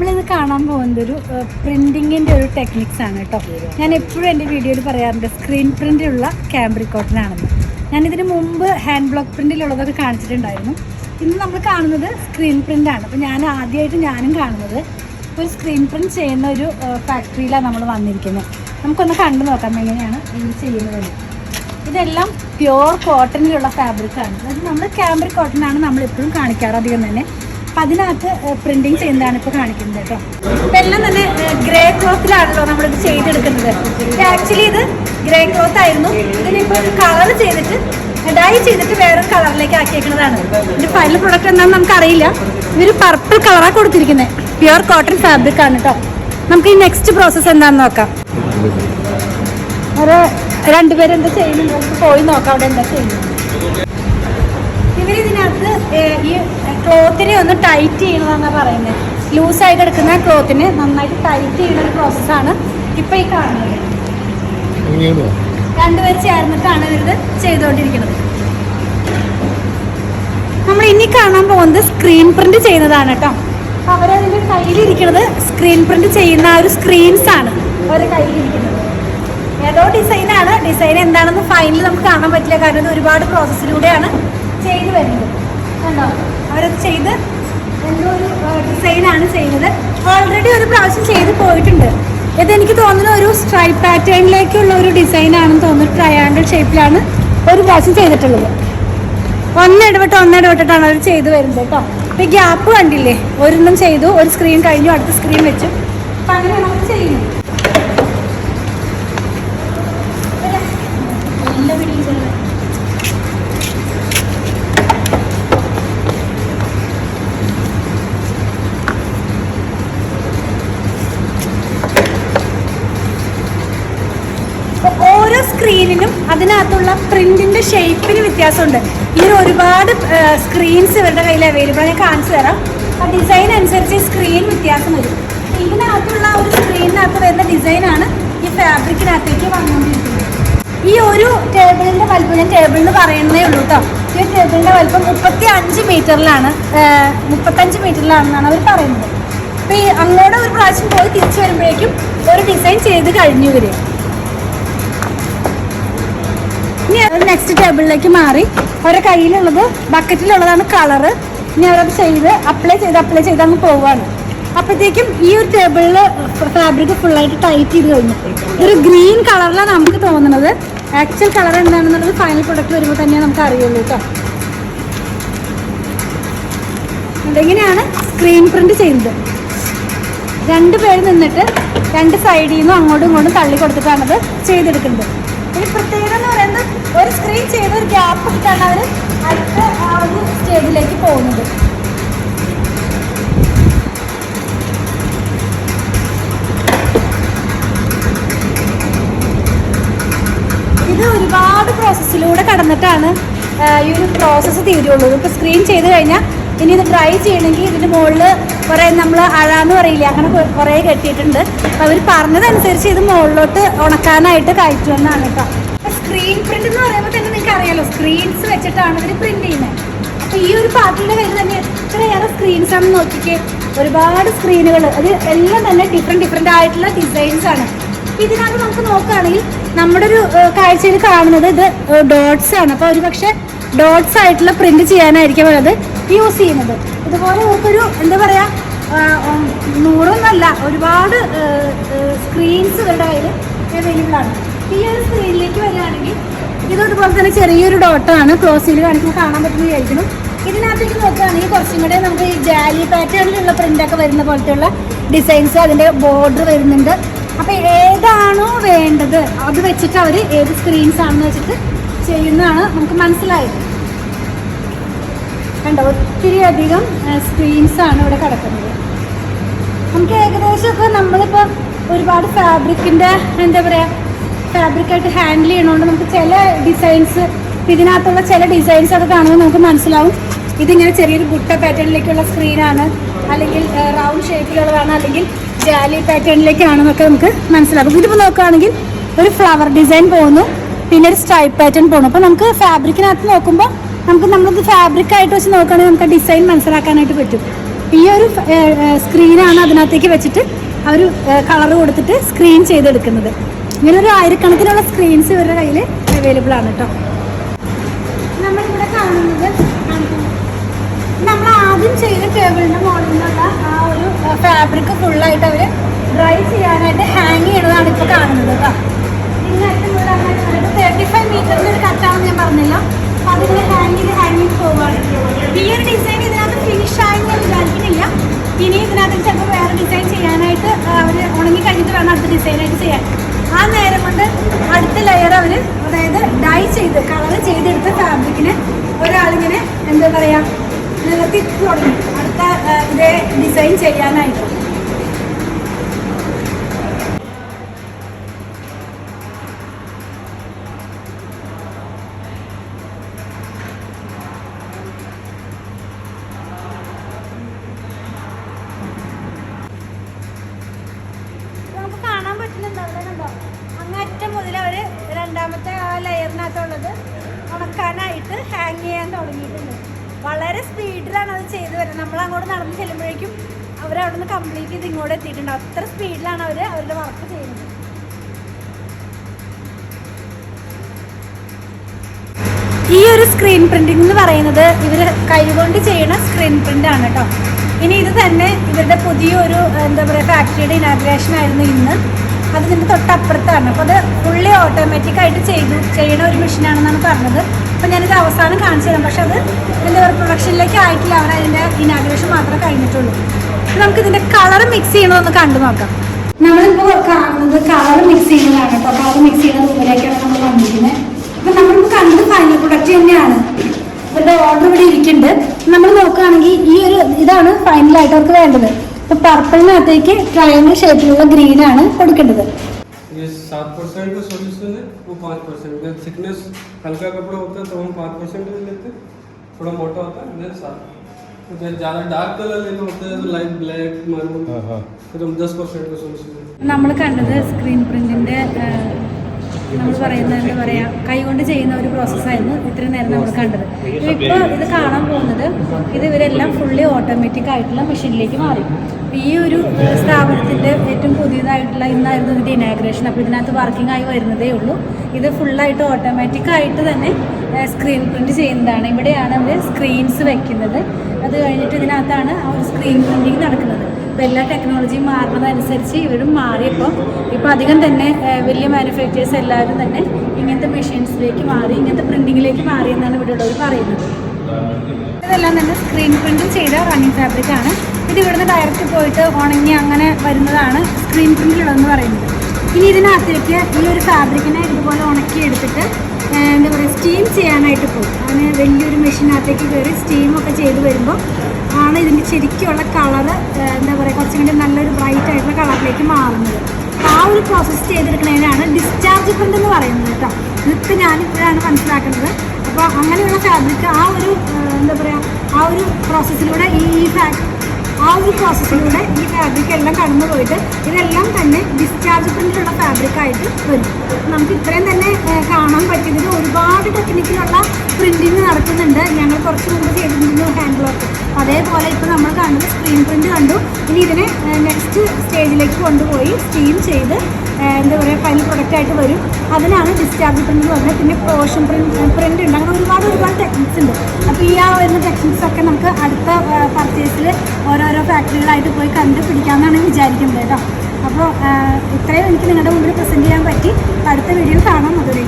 നമ്മളിത് കാണാൻ പോകുന്നത് ഒരു പ്രിന്റിങ്ങിന്റെ ഒരു ടെക്നിക്സ് ആണ് കേട്ടോ. ഞാൻ എപ്പോഴും എന്റെ വീഡിയോയിൽ പറയാറുണ്ട് സ്ക്രീൻ പ്രിന്റിലുള്ള ക്യാമ്പ്രി ഞാൻ ഇതിന് മുമ്പ് ഹാൻഡ് ബ്ലോക്ക് പ്രിന്റിലുള്ളതൊക്കെ കാണിച്ചിട്ടുണ്ടായിരുന്നു. ഇന്ന് നമ്മൾ കാണുന്നത് സ്ക്രീൻ പ്രിന്റ് ആണ്. അപ്പോൾ ഞാൻ ആദ്യമായിട്ട് ഞാനും കാണുന്നത് ഒരു സ്ക്രീൻ പ്രിന്റ് ചെയ്യുന്ന ഒരു ഫാക്ടറിയിലാണ് നമ്മൾ വന്നിരിക്കുന്നത്. നമുക്കൊന്ന് കണ്ടു നോക്കാം എങ്ങനെയാണ് ഇത് ചെയ്യുന്നത്. ഇതെല്ലാം പ്യുവർ കോട്ടണിലുള്ള ഫാബ്രിക്കാണ് അതായത് നമ്മൾ ക്യാമ്പ്രിക് കോട്ടൺ ആണ് നമ്മൾ എപ്പോഴും കാണിക്കാറ് അധികം തന്നെ. അപ്പം അതിനകത്ത് പ്രിന്റിങ് ചെയ്യുന്നതാണ് ഇപ്പോൾ കാണിക്കുന്നത് കേട്ടോ. ഇപ്പൊ എല്ലാം തന്നെ ഗ്രേ ക്ലോത്തിലാണല്ലോ നമ്മളിത് ചെയ്തെടുക്കുന്നത്. ആക്ച്വലി ഇത് ഗ്രേ ക്ലോത്ത് ആയിരുന്നു. ഇതിനിപ്പോൾ കളർ ചെയ്തിട്ട് ഡൈ ചെയ്തിട്ട് വേറൊരു കളറിലേക്ക് ആക്കിയേക്കുന്നതാണ്. ഇതിന്റെ ഫൈനൽ പ്രൊഡക്റ്റ് എന്താണെന്ന് നമുക്കറിയില്ല. ഇവർ പർപ്പിൾ കളറാണ് കൊടുത്തിരിക്കുന്നത് പ്യുവർ കോട്ടൺ ഫാബ്രിക് ആണ് കേട്ടോ. നമുക്ക് ഈ നെക്സ്റ്റ് പ്രോസസ് എന്താണെന്ന് നോക്കാം. ഒരു രണ്ടുപേരെന്താ ചെയ്യുന്നത്? നമുക്ക് പോയി നോക്കാം അവിടെ എന്താ ചെയ്യുന്നത്. ഏർ ഈ ക്ലോത്തിനെ ഒന്ന് ടൈറ്റ് ചെയ്യണമെന്നാണ് പറയുന്നത് ലൂസായി കിടക്കുന്ന ക്ലോത്തിനെ നന്നായിട്ട് ടൈറ്റ് ചെയ്യുന്ന ഒരു പ്രോസസ്സാണ് ഇപ്പം ഈ കാണുന്നത്. രണ്ടുപേർ ചേർന്നിട്ടാണ് ഇവരിത് ചെയ്തുകൊണ്ടിരിക്കുന്നത് നമ്മൾ ഇനി കാണാൻ പോകുന്നത് സ്ക്രീൻ പ്രിന്റ് ചെയ്യുന്നതാണ് കേട്ടോ. അപ്പോൾ അവരതിന്റെ കയ്യിലിരിക്കുന്നത് സ്ക്രീൻ പ്രിന്റ് ചെയ്യുന്ന ആ ഒരു സ്ക്രീൻസ് ആണ് അവരുടെ കയ്യിലിരിക്കുന്നത്. ഏതോ ഡിസൈനാണ് ഡിസൈൻ എന്താണെന്ന് ഫൈനലി നമുക്ക് കാണാൻ പറ്റില്ല. കാരണം ഇത് ഒരുപാട് പ്രോസസ്സിലൂടെയാണ് അവരത് ചെയ്ത് എന്തോ ഒരു ഡിസൈനാണ് ചെയ്യുന്നത്. ഓൾറെഡി ഒരു പ്രാവശ്യം ചെയ്ത് പോയിട്ടുണ്ട്. ഇതെനിക്ക് തോന്നുന്ന ഒരു സ്ട്രൈപ്പ് പാറ്റേണിലേക്കുള്ള ഒരു ഡിസൈനാണെന്ന് തോന്നുന്നു. ട്രയാങ്കിൾ ഷേപ്പിലാണ് ഒരു പ്രാവശ്യം ചെയ്തിട്ടുള്ളത്. ഒന്നിടവിട്ട് ഒന്നിടവിട്ടിട്ടാണ് അവർ ചെയ്ത് വരുന്നത് കേട്ടോ. ഇപ്പം ഗ്യാപ്പ് കണ്ടില്ലേ? ഒരെണ്ണം ചെയ്തു ഒരു സ്ക്രീൻ കഴിഞ്ഞു അടുത്ത സ്ക്രീൻ വെച്ചു. അപ്പം അങ്ങനെയാണ് അവർ ചെയ്യുന്നത്. അതിനകത്തുള്ള പ്രിന്റിന്റെ ഷേപ്പിന് വ്യത്യാസമുണ്ട്. ഇതിന് ഒരുപാട് സ്ക്രീൻസ് ഇവരുടെ കയ്യിൽ അവൈലബിൾ ഞാൻ കാണിച്ചു തരാം. ആ ഡിസൈൻ അനുസരിച്ച് സ്ക്രീൻ വ്യത്യാസം വരും. ഇതിനകത്തുള്ള ഒരു സ്ക്രീനിനകത്ത് വരുന്ന ഡിസൈനാണ് ഈ ഫാബ്രിക്കിനകത്തേക്ക് വന്നുകൊണ്ടിരിക്കുന്നത്. ഈ ഒരു ടേബിളിന്റെ വലുപ്പം ഞാൻ ടേബിൾ എന്ന് പറയുന്നേ ഉള്ളൂ കേട്ടോ ഈ ടേബിളിന്റെ വലുപ്പം മുപ്പത്തി അഞ്ച് മീറ്ററിലാണ് മുപ്പത്തഞ്ച് മീറ്ററിലാണെന്നാണ് അവർ പറയുന്നത്. അപ്പോൾ ഈ അങ്ങോട്ട് ഒരു പ്രാവശ്യം പോയി തിരിച്ചു വരുമ്പോഴേക്കും ഒരു ഡിസൈൻ ചെയ്ത് കഴിഞ്ഞു വരും നെക്സ്റ്റ് ടേബിളിലേക്ക് മാറി. അവരുടെ കയ്യിലുള്ളത് ബക്കറ്റിലുള്ളതാണ് കളറ് ഇനി അവരത് ചെയ്ത് അപ്ലൈ ചെയ്ത് അപ്ലൈ ചെയ്ത് അങ്ങ് പോവാണ്. അപ്പോഴത്തേക്കും ഈ ഒരു ടേബിളിൽ ഫാബ്രിക് ഫുള്ളായിട്ട് ടൈറ്റ് ചെയ്ത് കഴിഞ്ഞു. ഒരു ഗ്രീൻ കളറിലാണ് നമുക്ക് തോന്നുന്നത്. ആക്ച്വൽ കളർ എന്താണെന്നുള്ളത് ഫൈനൽ പ്രൊഡക്റ്റ് വരുമ്പോൾ തന്നെ നമുക്ക് അറിയുള്ളൂ കേട്ടോ ഇതെങ്ങനെയാണ് സ്ക്രീൻ പ്രിന്റ് ചെയ്യുന്നത്? രണ്ട് പേര് നിന്നിട്ട് രണ്ട് സൈഡിൽ നിന്നും അങ്ങോട്ടും ഇങ്ങോട്ടും തള്ളി കൊടുത്തിട്ടാണത് ചെയ്തെടുക്കുന്നത്. ഈ പ്രത്യേകത എന്ന് പറയുന്നത് ഒരു സ്ക്രീൻ ചെയ്ത് ഒരു ഗ്യാപ്പ് ഇട്ടാണ് അവർ അടുത്ത ആ ഒരു സ്റ്റേജിലേക്ക് പോകുന്നത്. ഇത് ഒരുപാട് പ്രോസസ്സിലൂടെ കടന്നിട്ടാണ് ഈ ഒരു പ്രോസസ്സ് തീരുള്ളൂ. ഇപ്പോൾ സ്ക്രീൻ ചെയ്ത് കഴിഞ്ഞാൽ ഇനി ഇത് ഡ്രൈ ചെയ്യണമെങ്കിൽ ഇതിന്റെ മുകളിൽ കുറേ നമ്മൾ അഴാന്ന് പറയില്ല അങ്ങനെ കുറേ കെട്ടിയിട്ടുണ്ട്. അപ്പോൾ അവർ പറഞ്ഞതനുസരിച്ച് ഇത് മുകളിലോട്ട് ഉണക്കാനായിട്ട് കയറ്റുമെന്നാണ് കേട്ടോ. സ്ക്രീൻ പ്രിന്റ് എന്ന് പറയുമ്പോൾ തന്നെ നിങ്ങൾക്ക് അറിയാലോ സ്ക്രീൻസ് വെച്ചിട്ടാണ് ഇവർ പ്രിന്റ് ചെയ്യുന്നത് അപ്പോൾ ഈ ഒരു പാട്ടിന്റെ കയ്യിൽ തന്നെ ഇത്രയേറെ സ്ക്രീൻസ് ആണെന്ന് നോക്കിക്കേ. ഒരുപാട് സ്ക്രീനുകൾ അത് എല്ലാം തന്നെ ഡിഫറെന്റ് ഡിഫറെന്റ് ആയിട്ടുള്ള ഡിസൈൻസ് ആണ്. ഇതിനകത്ത് നമുക്ക് നോക്കുകയാണെങ്കിൽ നമ്മുടെ ഒരു കാഴ്ചയിൽ കാണുന്നത് ഇത് ഡോട്ട്സ് ആണ്. അപ്പോൾ ഒരു പക്ഷേ ഡോട്ട്സ് ആയിട്ടുള്ള പ്രിന്റ് ചെയ്യാനായിരിക്കും അവരത് യൂസ് ചെയ്യുന്നത്. ഇതുപോലെ ഇവർക്കൊരു എന്താ പറയുക നൂറൊന്നല്ല ഒരുപാട് സ്ക്രീൻസ് ഇവരുടെ കയ്യിൽ അവൈലബിൾ ആണ്. ഈ ഒരു സ്ക്രീനിലേക്ക് വരികയാണെങ്കിൽ ഇത് ഇതുപോലെ തന്നെ ചെറിയൊരു ഡോട്ടാണ് ക്ലോസിൽ കാണിക്കുമ്പോൾ കാണാൻ പറ്റുന്ന വിചാരിക്കുന്നു ഇതിനകത്തേക്ക് നോക്കുകയാണെങ്കിൽ കുറച്ചും കൂടെ നമുക്ക് ഈ ജാലി പാറ്റേണിലുള്ള പ്രിന്റൊക്കെ വരുന്ന പോലത്തെയുള്ള ഡിസൈൻസ് അതിന്റെ ബോർഡർ വരുന്നുണ്ട്. അപ്പോൾ ഏതാണോ വേണ്ടത് അത് വെച്ചിട്ട് അവർ ഏത് സ്ക്രീൻസ് ആണെന്ന് വെച്ചിട്ട് ചെയ്യുന്നതാണ് നമുക്ക് മനസ്സിലായത്. കണ്ടോ? ഒത്തിരി അധികം സ്ക്രീൻസ് ആണ് ഇവിടെ കിടക്കുന്നത്. നമുക്ക് ഏകദേശം ഇപ്പോൾ നമ്മളിപ്പോൾ ഒരുപാട് ഫാബ്രിക്കിന്റെ എന്താ പറയുക ഫാബ്രിക്കായിട്ട് ഹാൻഡിൽ ചെയ്യണോണ്ട് നമുക്ക് ചില ഡിസൈൻസ് ഇതിനകത്തുള്ള ചില ഡിസൈൻസ് ഒക്കെ കാണുമ്പോൾ നമുക്ക് മനസ്സിലാവും. ഇതിങ്ങനെ ചെറിയൊരു ബുട്ട പാറ്റേണിലേക്കുള്ള സ്ക്രീനാണ് അല്ലെങ്കിൽ റൗണ്ട് ഷേപ്പിലുള്ളതാണ് അല്ലെങ്കിൽ ജാലി പാറ്റേണിലേക്കാണെന്നൊക്കെ നമുക്ക് മനസ്സിലാവും. ഇതിപ്പോൾ നോക്കുകയാണെങ്കിൽ ഒരു ഫ്ലവർ ഡിസൈൻ പോകുന്നു. പിന്നെ ഒരു സ്ട്രൈപ്പ് പാറ്റേൺ പോകുന്നു. അപ്പോൾ നമുക്ക് ഫാബ്രിക്കിനകത്ത് നോക്കുമ്പോൾ നമുക്ക് നമ്മളിത് ഫാബ്രിക് ആയിട്ട് വെച്ച് നോക്കുകയാണെങ്കിൽ നമുക്ക് ഡിസൈൻ മനസ്സിലാക്കാനായിട്ട് പറ്റും. ഈ ഒരു സ്ക്രീനാണ് അതിനകത്തേക്ക് വെച്ചിട്ട് ഒരു കളർ കൊടുത്തിട്ട് സ്ക്രീൻ ചെയ്തെടുക്കുന്നത്. ഇങ്ങനെ ഒരു ആയിരക്കണക്കിനുള്ള സ്ക്രീൻസ് ഇവരുടെ കയ്യിൽ അവൈലബിൾ ആണ് കേട്ടോ നമ്മളിവിടെ കാണുന്നത് നമ്മൾ ആദ്യം ചെയ്ത ടേബിളിന്റെ മുകളിൽ നിന്നുള്ള ആ ഒരു ഫാബ്രിക് ഫുള്ളായിട്ട് അവർ ഡ്രൈ ചെയ്യാനായിട്ട് ഹാങ് ചെയ്യണതാണ് ഇപ്പോൾ കാണുന്നത് കേട്ടോ തേർട്ടി ഫൈവ് മീറ്ററിന്റെ ഒരു കട്ടാണെന്ന് ഞാൻ പറഞ്ഞല്ലോ. അപ്പോൾ അതിങ്ങനെ ഹാങ് ചെയ്ത് ഹാങ് പോവുകയാണ് ഈ ഒരു ഡിസൈൻ ഇതിനകത്ത് ഫിനിഷ് ആയി ഞാൻ വിചാരിക്കുന്നില്ല. ഇനി ഇതിനകത്ത് ചിലപ്പോൾ വേറെ ഡിസൈൻ ചെയ്യാനായിട്ട് അവർ ഉണങ്ങി കഴിഞ്ഞിട്ട് വേണം അടുത്ത ഡിസൈനായിട്ട് ചെയ്യാൻ. ആ നേരം കൊണ്ട് അടുത്ത ലെയർ അവർ അതായത് ഡൈ ചെയ്ത് കളർ ചെയ്തെടുത്ത ഫാബ്രിക്കിന് ഒരാളിങ്ങനെ എന്താ പറയുക നിലത്തി തുടങ്ങി. അടുത്ത ഇതേ ഡിസൈൻ ചെയ്യാനായിട്ട്. രണ്ടാമത്തെ ആ ലെയറിനകത്തുള്ളത് ഉണക്കാനായിട്ട് ഹാങ് ചെയ്യാൻ തുടങ്ങിയിട്ടുണ്ട്. വളരെ സ്പീഡിലാണ് അത് ചെയ്തു വരുന്നത്. നമ്മൾ അങ്ങോട്ട് നടന്ന് ചെല്ലുമ്പോഴേക്കും അവർ അവിടെ നിന്ന് കംപ്ലീറ്റ് ചെയ്ത് ഇങ്ങോട്ട് എത്തിയിട്ടുണ്ട്. അത്ര സ്പീഡിലാണ് അവർ അവരുടെ വർക്ക് ചെയ്യുന്നത്. ഈ ഒരു സ്ക്രീൻ പ്രിന്റിംഗ് എന്ന് പറയുന്നത് ഇവർ കൈകൊണ്ട് ചെയ്യുന്ന സ്ക്രീൻ പ്രിന്റ് ആണ് കേട്ടോ ഇനി ഇത് തന്നെ ഇവരുടെ പുതിയൊരു എന്താ പറയുക ഫാക്ടറിയുടെ ഇനാഗ്രേഷൻ ആയിരുന്നു ഇന്ന്. അത് ഇതിന്റെ തൊട്ടപ്പുറത്താണ്. അപ്പോൾ അത് ഫുള്ളി ഓട്ടോമാറ്റിക് ആയിട്ട് ചെയ്തു ചെയ്യണ ഒരു മെഷീനാണെന്നാണ് പറഞ്ഞത്. അപ്പോൾ ഞാനിത് അവസാനം കാണിച്ചു തരാം. പക്ഷെ അത് എന്റെ പ്രൊഡക്ഷനിലേക്ക് ആയിട്ടില്ല. അവർ അതിന്റെ ഇനാഗ്രേഷൻ മാത്രമേ കഴിഞ്ഞിട്ടുള്ളൂ. നമുക്ക് ഇതിന്റെ കളർ മിക്സ് ചെയ്യണമെന്ന് കണ്ടു നോക്കാം. നമ്മളിപ്പോൾ കാണുന്നത് കളർ മിക്സ് ചെയ്യുന്നതാണ് അപ്പോൾ കളർ മിക്സ് ചെയ്യുന്ന റൂമിലേക്കാണ് നമ്മൾ വന്നിരിക്കുന്നത്. അപ്പം നമ്മളിപ്പോൾ കണ്ടത് ഫൈനൽ പ്രൊഡക്റ്റ് തന്നെയാണ്. ഇവരുടെ ഓർഡർ ഇവിടെ ഇരിക്കുന്നുണ്ട്. നമ്മൾ നോക്കുകയാണെങ്കിൽ ഈ ഒരു ഇതാണ് ഫൈനലായിട്ട് അവർക്ക് വേണ്ടത്. ഇപ്പൊ പർപ്പിളിനകത്തേക്ക് ട്രയാങ്കിൾ ഷേപ്പിലുള്ള ഗ്രീൻ ആണ് കൊടുക്കേണ്ടത് ये सात परसेंट का सोल्यूशन है वो पाँच परसेंट का थिकनेस हल्का कपड़ा होता है तो हम पाँच परसेंट ले लेते हैं थोड़ा मोटा होता है देन सात तो जब ज़्यादा डार्क कलर लेना होता है तो लाइट ब्लैक मार्बल फिर हम दस परसेंट का सोल्यूशन लेते നമ്മൾ കണ്ടത് സ്ക്രീൻ പ്രിന്റിന്റെ നമ്മൾ പറയുന്നത് എന്താ പറയാ കൈകൊണ്ട് ചെയ്യുന്ന ഒരു പ്രോസസ്സായിരുന്നു ഇത്രയും നേരം നമ്മൾ കണ്ടത് ഇപ്പോൾ ഇത് കാണാൻ പോകുന്നത് ഇത് ഇവരെല്ലാം ഫുള്ളി ഓട്ടോമാറ്റിക് ആയിട്ടുള്ള മെഷീനിലേക്ക് മാറി ഈ ഒരു സ്ഥാപനത്തിന്റെ ഏറ്റവും പുതിയതായിട്ടുള്ള ഇന്നായിരുന്നു ഇതിന്റെ ഇനാഗ്രേഷൻ അപ്പോൾ ഇതിനകത്ത് വർക്കിംഗ് ആയി വരുന്നതേ ഉള്ളൂ. ഇത് ഫുള്ളായിട്ട് ഓട്ടോമാറ്റിക് ആയിട്ട് തന്നെ സ്ക്രീൻ പ്രിന്റ് ചെയ്യുന്നതാണ്. ഇവിടെയാണ് അവർ സ്ക്രീൻസ് വെക്കുന്നത്. അത് കഴിഞ്ഞിട്ട് ഇതിനകത്താണ് ആ ഒരു സ്ക്രീൻ പ്രിന്റിങ് നടക്കുന്നത്. അപ്പോൾ എല്ലാ ടെക്നോളജിയും മാറുന്നതനുസരിച്ച് ഇവരും മാറിയപ്പോൾ ഇപ്പോൾ അധികം തന്നെ വലിയ മാനുഫാക്ചേഴ്സ് എല്ലാവരും തന്നെ ഇങ്ങനത്തെ മെഷീൻസിലേക്ക് മാറി ഇങ്ങനത്തെ പ്രിന്റിങ്ങിലേക്ക് മാറി എന്നാണ് ഇവിടെ ഉള്ളവർ പറയുന്നത്. ഇതെല്ലാം തന്നെ സ്ക്രീൻ പ്രിന്റ് ചെയ്ത റണ്ണിങ് ഫാബ്രിക് ആണ്. ഇത് ഇവിടുന്ന് ഡയറക്റ്റ് പോയിട്ട് ഉണങ്ങി അങ്ങനെ വരുന്നതാണ് സ്ക്രീൻ പ്രിന്റിലുള്ളതെന്ന് പറയുന്നത്. ഇനി ഇതിനകത്തേക്ക് ഈ ഒരു ഫാബ്രിക്കിനെ ഇതുപോലെ ഉണക്കി എടുത്തിട്ട് എന്താ പറയുക സ്റ്റീം ചെയ്യാനായിട്ട് പോകും. അങ്ങനെ വലിയൊരു മെഷീനകത്തേക്ക് കയറി സ്റ്റീമൊക്കെ ചെയ്ത് വരുമ്പോൾ ആണ് ഇതിന്റെ ശരിക്കുള്ള കളറ് എന്താ പറയുക കുറച്ചും കൂടി നല്ലൊരു ബ്രൈറ്റ് ആയിട്ടുള്ള കളറിലേക്ക് മാറുന്നത്. ആ ഒരു പ്രോസസ്സ് ചെയ്തെടുക്കുന്നതിനാണ് ഡിസ്ചാർജ് ഫ്രണ്ട് എന്ന് പറയുന്നത് കേട്ടോ. ഇതൊക്കെ ഞാനിപ്പോഴാണ് മനസ്സിലാക്കുന്നത്. അപ്പോൾ അങ്ങനെയുള്ള ഫാബ്രിക് ആ ഒരു എന്താ പറയുക ആ ഒരു പ്രോസസ്സിലൂടെ ഈ ഫാ- ആ ഒരു പ്രോസസ്സിലൂടെ ഈ ഫാബ്രിക് എല്ലാം കടന്നു പോയിട്ട് ഇതെല്ലാം തന്നെ ഡിസ്ചാർജ് പ്രിന്റിലുള്ള ഫാബ്രിക് ആയിട്ട് വരും. നമുക്ക് ഇത്രയും തന്നെ കാണാൻ പറ്റിയതിൽ ഒരുപാട് ടെക്നിക്കിലുള്ള പ്രിന്റിങ് നടക്കുന്നുണ്ട്. ഞങ്ങൾ കുറച്ച് മുമ്പ് ചെയ്തിരുന്നു ഹാൻഡ് വർക്ക് അതേപോലെ ഇപ്പോൾ നമ്മൾ കാണുന്നത് സ്ക്രീൻ പ്രിന്റ് കണ്ടു. ഇനി ഇതിനെ നെക്സ്റ്റ് സ്റ്റേജിലേക്ക് കൊണ്ടുപോയി സ്റ്റീം ചെയ്ത് എന്താ പറയുക ഫൈനൽ പ്രൊഡക്റ്റ് ആയിട്ട് വരും. അതിനാണ് ഡിസ്ചാർജ് പ്രിന്റ് പറഞ്ഞത്. പിന്നെ പോഷൻ പ്രിന്റ് പ്രിന്റ് ഉണ്ട്. അങ്ങനെ ഒരുപാട് ഒരുപാട് ടെക്നിക്സ് ഉണ്ട്. അപ്പോൾ ഈ ആ വരുന്ന ടെക്നിക്സ് ഒക്കെ നമുക്ക് അടുത്ത പർച്ചേസിൽ ഓരോരോ ഫാക്ടറികളായിട്ട് പോയി കണ്ടുപിടിക്കാമെന്നാണ് വിചാരിക്കുന്നത് കേട്ടോ. അപ്പോൾ ഇത്രയും എനിക്ക് നിങ്ങളുടെ മുമ്പിൽ പ്രസന്റ് ചെയ്യാൻ പറ്റി. അടുത്ത വീഡിയോ കാണാൻ അതുവരെ